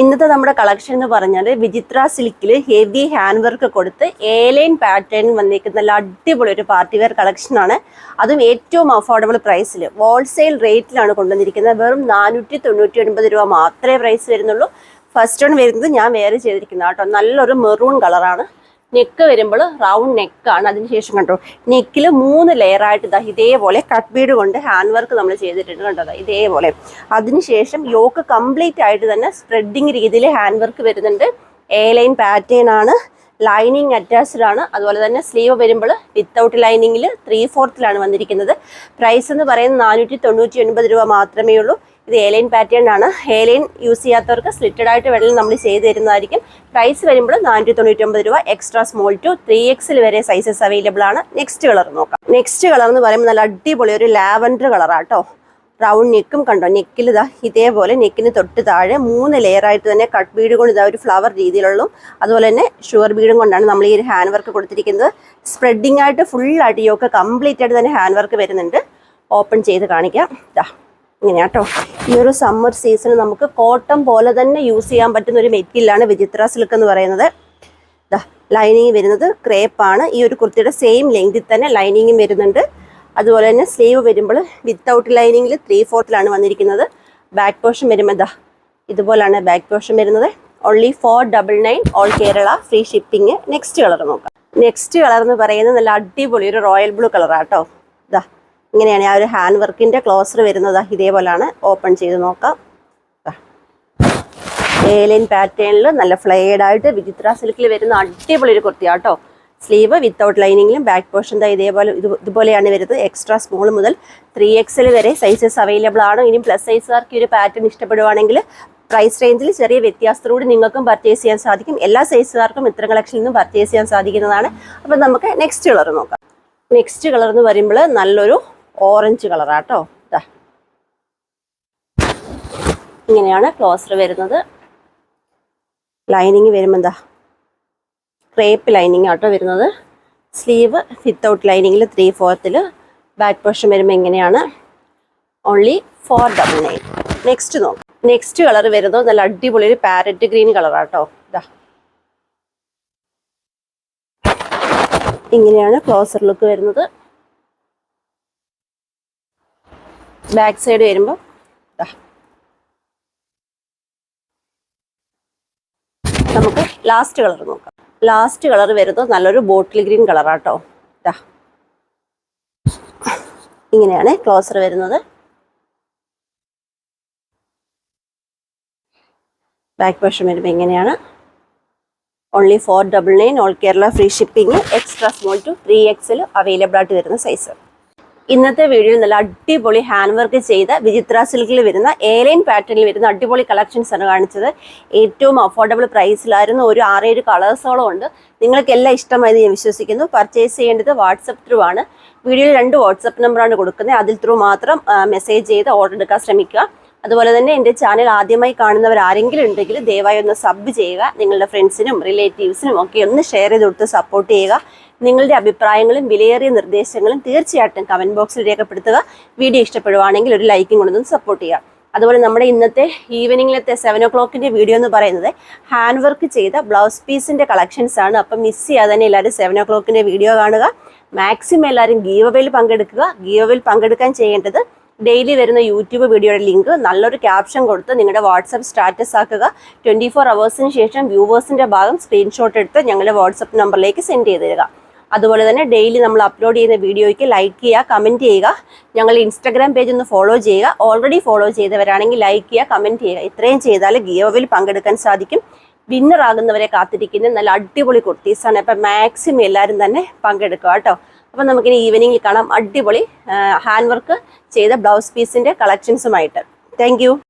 ഇന്നത്തെ നമ്മുടെ കളക്ഷൻ എന്ന് പറഞ്ഞാൽ വിചിത്ര സിൽക്കിൽ ഹെവി ഹാൻഡ് വർക്ക് കൊടുത്ത് ഏലൈൻ പാറ്റേൺ വന്നിരിക്കുന്ന നല്ല അടിപൊളി ഒരു പാർട്ടി വെയർ കളക്ഷനാണ് അതും ഏറ്റവും അഫോർഡബിൾ പ്രൈസിൽ ഹോൾസെയിൽ റേറ്റിലാണ് കൊണ്ടുവന്നിരിക്കുന്നത്. വെറും നാനൂറ്റി തൊണ്ണൂറ്റി ഒൻപത് രൂപ മാത്രമേ പ്രൈസ് വരുന്നുള്ളൂ. ഫസ്റ്റ് ഓൺ വരുന്നത് ഞാൻ വേറെ ചെയ്തിരിക്കുന്നത് കേട്ടോ. നല്ലൊരു മെറൂൺ കളറാണ് നെക്ക് വരുമ്പോൾ റൗണ്ട് നെക്കാണ് അതിനുശേഷം കണ്ടോ? നെക്കിൽ മൂന്ന് ലെയറായിട്ട് ഇതാ ഇതേപോലെ കട്ട് ബീഡ് കൊണ്ട് ഹാൻഡ് വർക്ക് നമ്മൾ ചെയ്തിട്ടുണ്ട് കണ്ടോ? ഇതേപോലെ. അതിനുശേഷം യോക്ക് കംപ്ലീറ്റ് ആയിട്ട് തന്നെ സ്പ്രെഡിങ് രീതിയിൽ ഹാൻഡ് വർക്ക് വരുന്നുണ്ട്. എ ലൈൻ പാറ്റേൺ ആണ്. ലൈനിങ് അറ്റാച്ച്ഡ് ആണ്. അതുപോലെ തന്നെ സ്ലീവ് വരുമ്പോൾ വിത്തൗട്ട് ലൈനിങ്ങിൽ ത്രീ ഫോർത്തിലാണ് വന്നിരിക്കുന്നത്. പ്രൈസ് എന്ന് പറയുന്നത് നാനൂറ്റി തൊണ്ണൂറ്റി ഒൻപത് രൂപ മാത്രമേ ഉള്ളൂ ഇത് ഏലൈൻ പാറ്റേൺ ആണ്. ഏലൈൻ യൂസ് ചെയ്യാത്തവർക്ക് സ്ലിറ്റഡ് ആയിട്ട് വെള്ളം നമ്മൾ ചെയ്ത് തരുന്നതായിരിക്കും. പ്രൈസ് വരുമ്പോൾ നാനൂറ്റി തൊണ്ണൂറ്റി ഒമ്പത് രൂപ extra small to three XL വരെ സൈസസ് അവൈലബിൾ ആണ്. നെക്സ്റ്റ് കളർ നോക്കാം. നെക്സ്റ്റ് കളർ എന്ന് പറയുമ്പോൾ നല്ല അടിപൊളി ഒരു ലാവൻഡർ കളറാട്ടോ റൗണ്ട് നെക്കും കണ്ടോ? നെക്കിൽ ഇതാ ഇതേപോലെ നെക്കിന് തൊട്ട് താഴെ മൂന്ന് ലെയർ ആയിട്ട് തന്നെ കട്ട് ബീഡ് കൊണ്ട് ഇതാ ഒരു ഫ്ലവർ രീതിയിലുള്ളതും അതുപോലെ തന്നെ ഷുഗർ ബീഡും കൊണ്ടാണ് നമ്മൾ ഈ ഒരു ഹാൻഡ് വർക്ക് കൊടുത്തിരിക്കുന്നത്. സ്പ്രെഡിങ് ആയിട്ട് ഫുൾ ആയിട്ട് യോക്ക് കംപ്ലീറ്റ് ആയിട്ട് തന്നെ ഹാൻഡ് വർക്ക് വരുന്നുണ്ട്. ഓപ്പൺ ചെയ്ത് കാണിക്കാം. ഇതാ ഇങ്ങനെയാ കേട്ടോ ഈ ഒരു സമ്മർ സീസണിൽ നമുക്ക് കോട്ടൺ പോലെ തന്നെ യൂസ് ചെയ്യാൻ പറ്റുന്ന ഒരു മെറ്റീരിയലാണ് വിചിത്ര സിൽക്ക് എന്ന് പറയുന്നത്. ലൈനിങ് വരുന്നത് ക്രേപ്പാണ് ഈ ഒരു കുർത്തിയുടെ സെയിം ലെങ്തിൽ തന്നെ ലൈനിങ്ങും വരുന്നുണ്ട്. അതുപോലെ തന്നെ സ്ലീവ് വരുമ്പോൾ വിത്തൗട്ട് ലൈനിങ്ങിൽ ത്രീ ഫോർത്തിലാണ് വന്നിരിക്കുന്നത്. ബാക്ക് പോർഷൻ വരുമ്പോൾ ഇതാ ഇതുപോലാണ് ബാക്ക് പോർഷൻ വരുന്നത്. Only four double nine all Kerala free shipping next colour നോക്കാം. നെക്സ്റ്റ് കളർ എന്ന് പറയുന്നത് നല്ല അടിപൊളി ഒരു റോയൽ ബ്ലൂ കളറാട്ടോ ഇതാ ഇങ്ങനെയാണ് ആ ഒരു ഹാൻഡ് വർക്കിന്റെ ക്ലോസർ വരുന്നത്. ഇതേപോലെയാണ് ഓപ്പൺ ചെയ്ത് നോക്കാം. ഏലൈൻ പാറ്റേണിൽ നല്ല ഫ്ലെയർഡ് ആയിട്ട് വിചിത്ര സിൽക്കിൽ വരുന്ന അടിപൊളി ഒരു കുർത്തിയാട്ടോ സ്ലീവ് വിത്തൗട്ട് ലൈനിങ്ങിലും ബാക്ക് പോർഷൻ ഇതേപോലെ ഇത് ഇതുപോലെയാണ് വരുന്നത്. എക്സ്ട്രാ സ്മോൾ മുതൽ ത്രീ എക്സൽ വരെ സൈസസ് അവൈലബിൾ ആണ്. ഇനി പ്ലസ് സൈസുകാർക്ക് ഒരു പാറ്റേൺ ഇഷ്ടപ്പെടുവാണെങ്കിൽ പ്രൈസ് റേഞ്ചിൽ ചെറിയ വ്യത്യാസത്തോടെ നിങ്ങൾക്കും പർച്ചേസ് ചെയ്യാൻ സാധിക്കും. എല്ലാ സൈസുകാർക്കും ഇത്തരം കളക്ഷനിൽ നിന്നും പർച്ചേസ് ചെയ്യാൻ സാധിക്കുന്നതാണ്. അപ്പം നമുക്ക് നെക്സ്റ്റ് കളർ നോക്കാം. നെക്സ്റ്റ് കളർ എന്ന് പറയുമ്പോൾ നല്ലൊരു ഓറഞ്ച് കളറാട്ടോ. ഇതാ ഇങ്ങനെയാണ് ക്ലോസർ വരുന്നത്. ലൈനിങ് വരുമ്പോൾ എന്താ ക്രേപ്പ് ലൈനിങ് ആട്ടോ വരുന്നത്. സ്ലീവ് വിത്തൗട്ട് ലൈനിങ്ങിൽ ത്രീ ഫോർത്തിൽ ബാക്ക് പോർഷൻ വരുമ്പോൾ എങ്ങനെയാണ് only four double nine next നോക്കാം. നെക്സ്റ്റ് കളർ വരുന്നത് നല്ല അടിപൊളി ഒരു പാരറ്റ് ഗ്രീൻ കളറാട്ടോ. ഇതാ ഇങ്ങനെയാണ് ക്ലോസർ ലുക്ക് വരുന്നത്. ബാക്ക് സൈഡ് വരുമ്പോൾ. നമുക്ക് ലാസ്റ്റ് കളർ നോക്കാം. ലാസ്റ്റ് കളർ വരുന്നത് നല്ലൊരു ബോട്ടിൽ ഗ്രീൻ കളറാട്ടോ ഇതാ ഇങ്ങനെയാണ് ക്ലോസർ വരുന്നത്. ബാക്ക് പോർഷൻ വരുമ്പോൾ ഇങ്ങനെയാണ്. Only four double nine all Kerala free shipping extra small to three XL available ആയിട്ട് വരുന്ന സൈസ് ഇന്നത്തെ വീഡിയോ നല്ല അടിപൊളി ഹാൻഡ് വർക്ക് ചെയ്ത വിചിത്ര സിൽക്കിൽ വരുന്ന ഏലൈൻ പാറ്റേണിൽ വരുന്ന അടിപൊളി കളക്ഷൻസ് ആണ് കാണിച്ചത്. ഏറ്റവും അഫോർഡബിൾ പ്രൈസിലായിരുന്നു ഒരു ആറേഴ് കളേഴ്സോളം ഉണ്ട്. നിങ്ങൾക്ക് എല്ലാം ഇഷ്ടമായത് ഞാൻ വിശ്വസിക്കുന്നു. പർച്ചേസ് ചെയ്യേണ്ടത് വാട്സപ്പ് ത്രൂ ആണ്. വീഡിയോയിൽ രണ്ട് വാട്സപ്പ് നമ്പറാണ് കൊടുക്കുന്നത്. അതിൽ ത്രൂ മാത്രം മെസ്സേജ് ചെയ്ത് ഓർഡർ എടുക്കാൻ ശ്രമിക്കുക. അതുപോലെ തന്നെ എന്റെ ചാനൽ ആദ്യമായി കാണുന്നവർ ആരെങ്കിലും ഉണ്ടെങ്കിൽ ദയവായി ഒന്ന് സബ് ചെയ്യുക. നിങ്ങളുടെ ഫ്രണ്ട്സിനും റിലേറ്റീവ്സിനും ഒക്കെ ഒന്ന് ഷെയർ ചെയ്ത് കൊടുത്ത് സപ്പോർട്ട് ചെയ്യുക. നിങ്ങളുടെ അഭിപ്രായങ്ങളും വിലയേറിയ നിർദ്ദേശങ്ങളും തീർച്ചയായിട്ടും കമന്റ് ബോക്സിൽ രേഖപ്പെടുത്തുക. വീഡിയോ ഇഷ്ടപ്പെടുവാണെങ്കിൽ ഒരു ലൈക്കും കൊണ്ടൊന്ന് സപ്പോർട്ട് ചെയ്യുക. അതുപോലെ നമ്മുടെ ഇന്നത്തെ ഈവനിങ്ങിലത്തെ സെവൻ ഒ ക്ലോക്കിന്റെ വീഡിയോ എന്ന് പറയുന്നത് ഹാൻഡ് വർക്ക് ചെയ്ത ബ്ലൗസ് പീസിന്റെ കളക്ഷൻസ് ആണ്. അപ്പം മിസ് ചെയ്യാതെ തന്നെ എല്ലാവരും സെവൻ ഒ ക്ലോക്കിന്റെ വീഡിയോ കാണുക. മാക്സിമം എല്ലാവരും ഗീവവേയിൽ പങ്കെടുക്കുക. ഗീവവേയിൽ പങ്കെടുക്കാൻ ചെയ്യേണ്ടത് ഡെയിലി വരുന്ന യൂട്യൂബ് വീഡിയോയുടെ ലിങ്ക് നല്ലൊരു ക്യാപ്ഷൻ കൊടുത്ത് നിങ്ങളുടെ വാട്സപ്പ് സ്റ്റാറ്റസ് ആക്കുക. ട്വന്റി ഫോർ ശേഷം വ്യൂവേഴ്സിന്റെ ഭാഗം സ്ക്രീൻഷോട്ട് എടുത്ത് ഞങ്ങളുടെ വാട്സപ്പ് നമ്പറിലേക്ക് സെൻഡ് ചെയ്ത് തരിക. അതുപോലെ തന്നെ ഡെയിലി നമ്മൾ അപ്ലോഡ് ചെയ്യുന്ന വീഡിയോയ്ക്ക് ലൈക്ക് ചെയ്യുക കമന്റ് ചെയ്യുക. ഞങ്ങൾ ഇൻസ്റ്റാഗ്രാം പേജ് ഒന്ന് ഫോളോ ചെയ്യുക. ഓൾറെഡി ഫോളോ ചെയ്തവരാണെങ്കിൽ ലൈക്ക് ചെയ്യുക കമന്റ് ചെയ്യുക. ഇത്രയും ചെയ്താൽ ഗിയോവിൽ പങ്കെടുക്കാൻ സാധിക്കും. വിന്നർ ആകുന്നവരെ കാത്തിരിക്കുന്ന നല്ല അടിപൊളി കുർത്തീസാണ് അപ്പം മാക്സിമം എല്ലാവരും തന്നെ പങ്കെടുക്കുക കേട്ടോ. അപ്പം നമുക്കിനി ഈവനിങ്ങിൽ കാണാം. അടിപൊളി ഹാൻഡ് വർക്ക് ചെയ്ത ബ്ലൗസ് പീസിന്റെ കളക്ഷൻസുമായിട്ട് താങ്ക്